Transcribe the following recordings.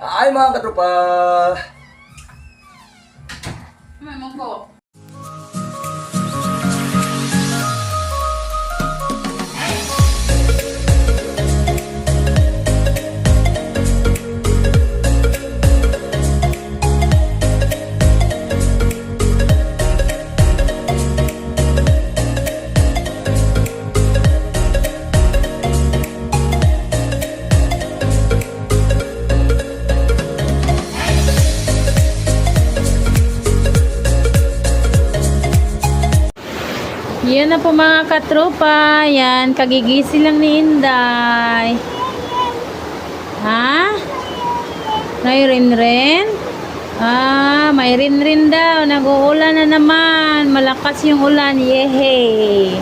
Ay mga katropa! May mangko. Na po mga katropa. Yan, kagigising lang ni Inday. Ha? May rin-rin? Ah, may rin-rin daw. Nag-uulan na naman. Malakas yung ulan. Yehe.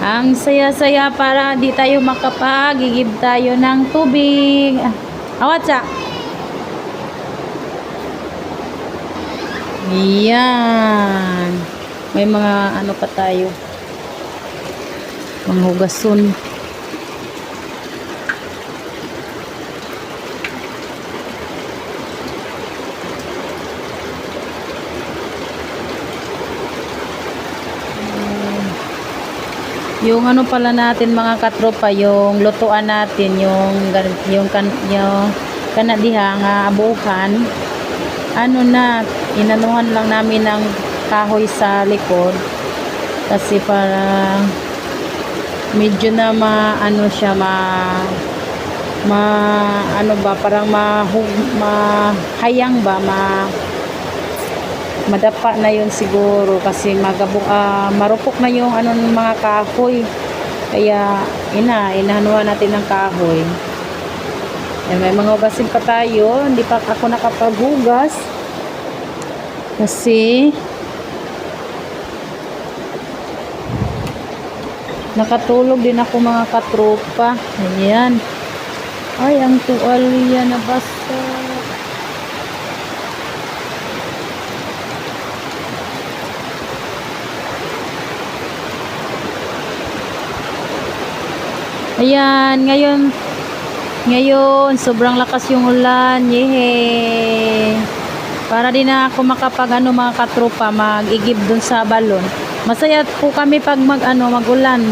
Ang saya-saya para di tayo makapag-igib tayo ng tubig. Ah, awat sa. Yan. May mga ano pa tayo. Mga hugason. Yung ano pala natin mga katropa, yung lutuan natin, yung yung kan yung kanadiha nga abuhan. Ano na, inanuhan lang namin ng kahoy sa likod. Kasi para medyo na ma ano siya ma ma ano ba parang ma, ma hayang ba ma madapa na yun siguro kasi magabok ah, marupok na yung ano mga kahoy. Kaya ina inahanuhan natin ng kahoy. Yan, may mga hugasin pa tayo hindi pa ako nakapaghugas. Kasi nakatulog din ako mga katropa ayan ay ang tuwalya na basta Ayan, ngayon ngayon sobrang lakas yung ulan. Yehe. Para din na ako makapag ano mga katropa mag-igib dun sa balon. Masaya po kami pag mag ano magulan.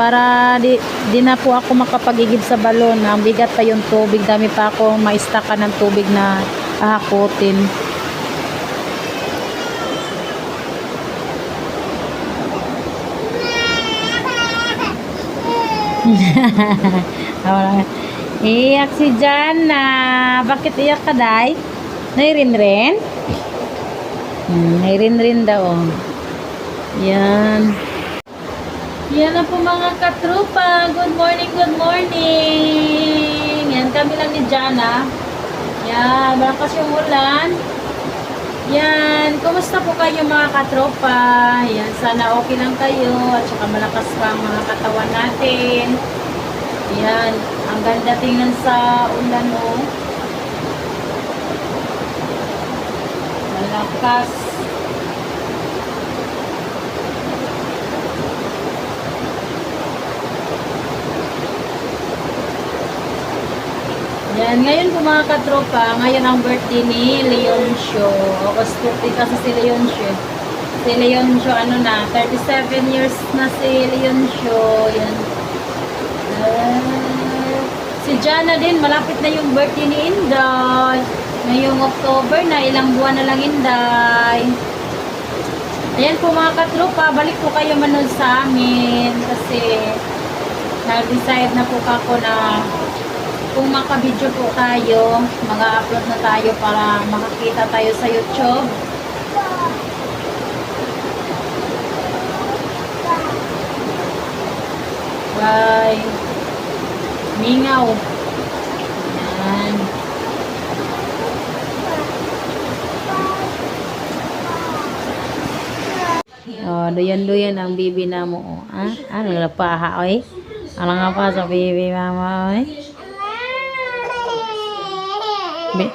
Para di, di na po ako makapag-igib sa balon. Ang bigat pa yung tubig. Dami pa ako maistaka ng tubig na ahakotin. Wala. Iyak si Jana. Bakit iyak ka, Day? Nairin-rin? Hmm, nairin-rin daw. oh. Yan. Yan na po mga katrupa. Good morning, good morning. Yan, kami lang ni Jana. Yan, malakas yung ulan. Yan, kumusta po kayo mga katropa? Yan, sana okay lang kayo at saka malakas pa ang mga katawan natin. Yan, ang ganda tingnan sa ulan oh. Malakas. Yan, ngayon po mga katropa, ngayon ang birthday ni Leoncio. August 15 kasi si Leoncio. Si Leoncio, ano na, 37 years na si Leoncio. Yan. Ah, si Jana din, malapit na yung birthday ni Inday. Ngayong October na, ilang buwan na lang Inday. Ayan po mga katropa, balik po kayo manood sa amin kasi nag-decide na po ako na kung makabidyo po tayo, mga upload na tayo para makakita tayo sa YouTube. Bye. Mingaw. Yan. Oh, duyan-duyan ang bibi na mo. Oh. Ah, ano nga paha, oy? Ano nga pa sa bibi mama, oy? Be-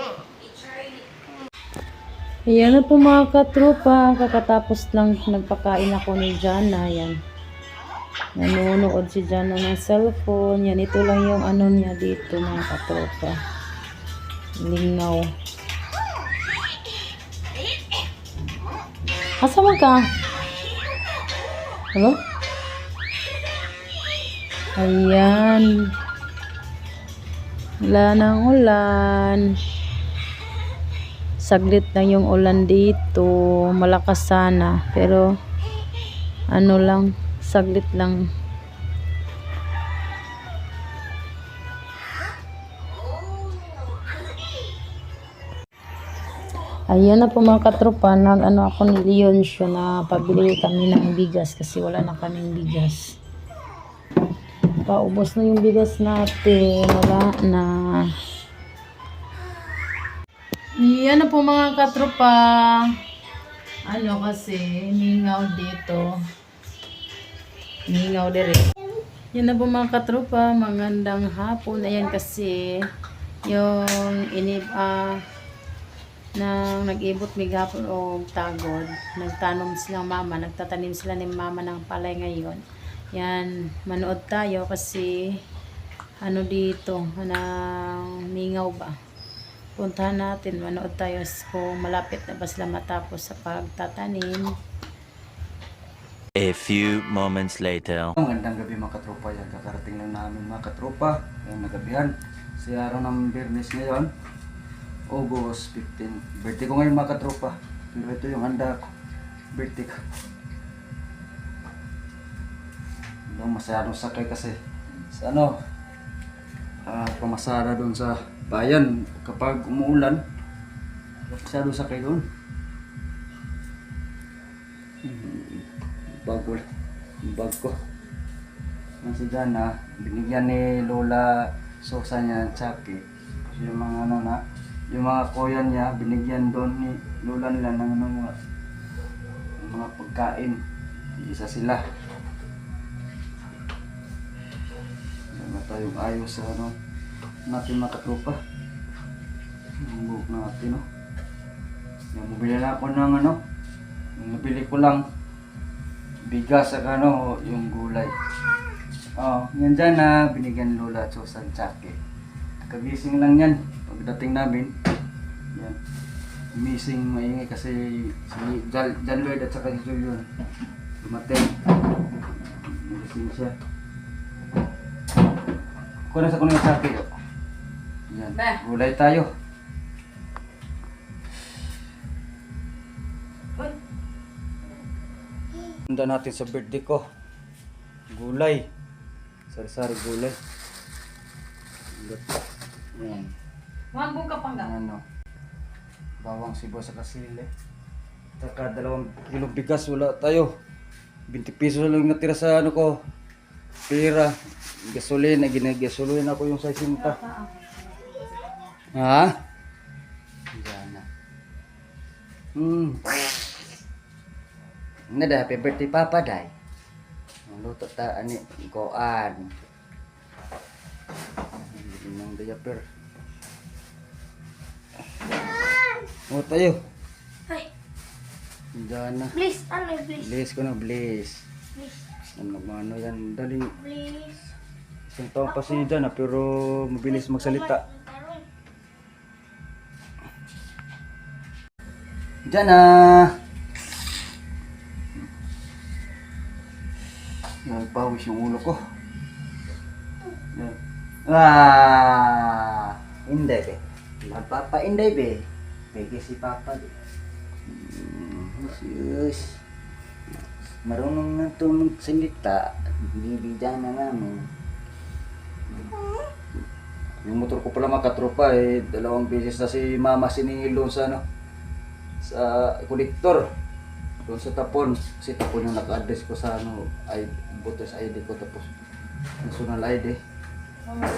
Ayan na po mga katropa. Kakatapos lang nagpakain ako ni Jana. Yan. Nanonood si Jana ng cellphone. Yan, ito lang yung ano niya dito mga katropa. Lingaw. Asa man ka? Hello? Ayan. Wala nang ulan. Saglit lang yung ulan dito. Malakas sana. Pero, ano lang, saglit lang. Ayan na po mga katropa, nag ano ako ni Leon siya na pabili kami ng bigas kasi wala na kaming bigas. Paubos na yung bigas natin, wala na. Ayan na po mga katropa. Ano kasi, ningaw dito. Ningaw dire. Yan na po mga katropa, magandang hapon. Ayan kasi, yung inib, ah, nang nag-ibot mi gapon o tagod, nagtanom silang mama, nagtatanim sila ni mama ng palay ngayon. Yan, manood tayo kasi ano dito, anang mingaw ba? Puntahan natin, manood tayo kung malapit na ba sila matapos sa pagtatanim. A few moments later. Magandang gabi mga katropa yan. Kakarating lang namin mga katropa. Yung nagabihan. Si araw ng Bernes ngayon. August 15. Birthday ko ngayon mga katropa. Pero ito yung handa ko. Birthday ko. Yung masyadong sakay kasi. Sa ano? Ah, pamasada doon sa bayan. Kapag umuulan. Masyadong sakay doon. bago bag ko kasi dyan na binigyan ni Lola Sosa niya tsaki yung mga ano na yung mga kuya niya binigyan doon ni Lola nila ng ano, mga, mga pagkain isa sila tayong ayos sa ano natin mga katropa yung buhok natin no yung bumili na ako ng ano yung nabili ko lang bigas at ano, yung gulay. Oh, yan dyan na binigyan ni Lola at Susan Tsake. Kagising lang yan. Pagdating namin, yan. Missing maingay kasi si Jan Lloyd at saka si Julian. Dumating. Nagising siya. Kuha na sa kuno Tsake. oh. Yan. Gulay tayo. Handa natin sa birthday ko. Gulay. Sari-sari gulay. Yan. Mambo ka pang Ano. Bawang sibuyas sa kasili. Taka dalawang kilong bigas wala tayo. 20 pesos lang natira sa ano ko. Pera. Gasolina. Ginagasolina ako yung sa sinta. Ha? Yan na. Hmm. Nga da, happy birthday papa day. Luto ta ani koan. Hindi nang diaper. O tayo. Ay, Diyan na. please, ano, please, Bliss ko na, bliss. please, Ano ano yan, daling please. Isang taon pa si Diyan pero mabilis magsalita. Diyan na. Nagpawis yung ulo ko. Ah! Inday be. Magpapa-inday be. Pwede si Papa be. Mm, Sus. Marunong na ito magsalita. Bibigyan na namin. Yung motor ko pala mga katropa eh, dalawang beses na si mama siningil doon sa ano, sa kolektor. Doon sa tapon. Si tapon yung naka-address ko sa ano, ID, voters ID ko tapos national ID.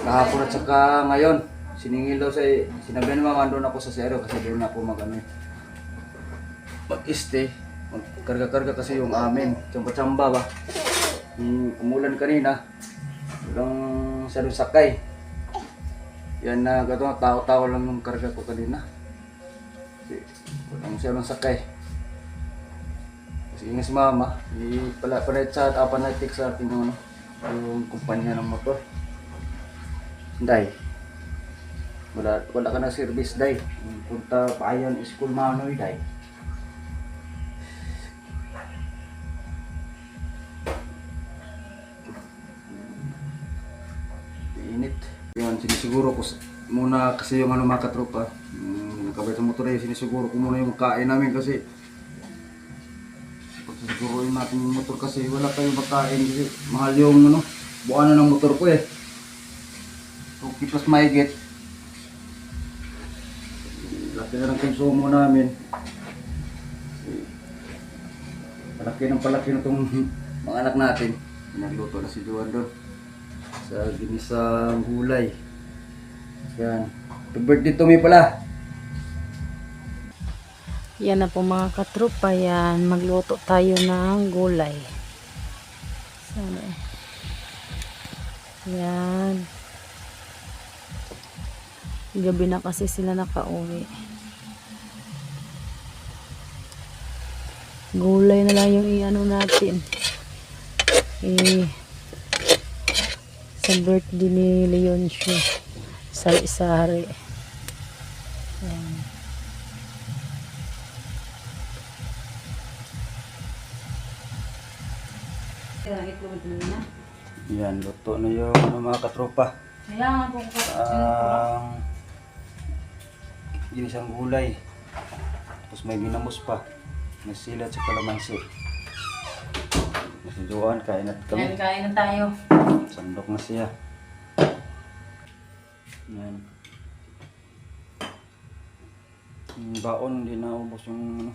Kahapon at saka ngayon, siningil daw sa, sinabi ni mama doon ako sa zero kasi doon na ako mag ano, eh, mag-stay. Magkarga-karga kasi yung amin. Tsamba-tsamba ba. Yung umulan kanina, walang siya doon sakay. Yan na, gato tao-tao lang yung karga ko kanina. Kasi siya doon sakay. Kasi nga si mama, pala pala chat, apa na text sa akin ano, yung kumpanya ng motor. Day. Wala, wala ka na service, day. Punta bayan, school manoy, day. Sinisiguro ko muna kasi yung ano mga katropa. Um, nakabay sa motor eh, sinisiguro ko muna yung kain namin kasi Siguruin natin yung motor kasi wala tayong makain kasi mahal yung ano, buwanan ng motor ko eh. So, kipas maigit. Laki na ng konsumo namin. Palaki ng palaki na itong mga anak natin. Nagluto na si Juan doon. Sa ginisang gulay. Yan. Birthday to me pala. Yan na po mga katropa. Yan. Magluto tayo ng gulay. Sana eh. Yan. Gabi na kasi sila nakauwi. Gulay na lang yung i-ano natin. Eh, sa birthday ni Leoncio. Sari-sari. Yan. Yan, luto na yung ano, mga katropa. Kaya nga po Ang ginisang gulay. Tapos may binamos pa. May silat sa kalamansi. Kasi Joan, kain at kami. kain na tayo. Sandok na siya. Yan. Yung baon, hindi na ubos yung ano.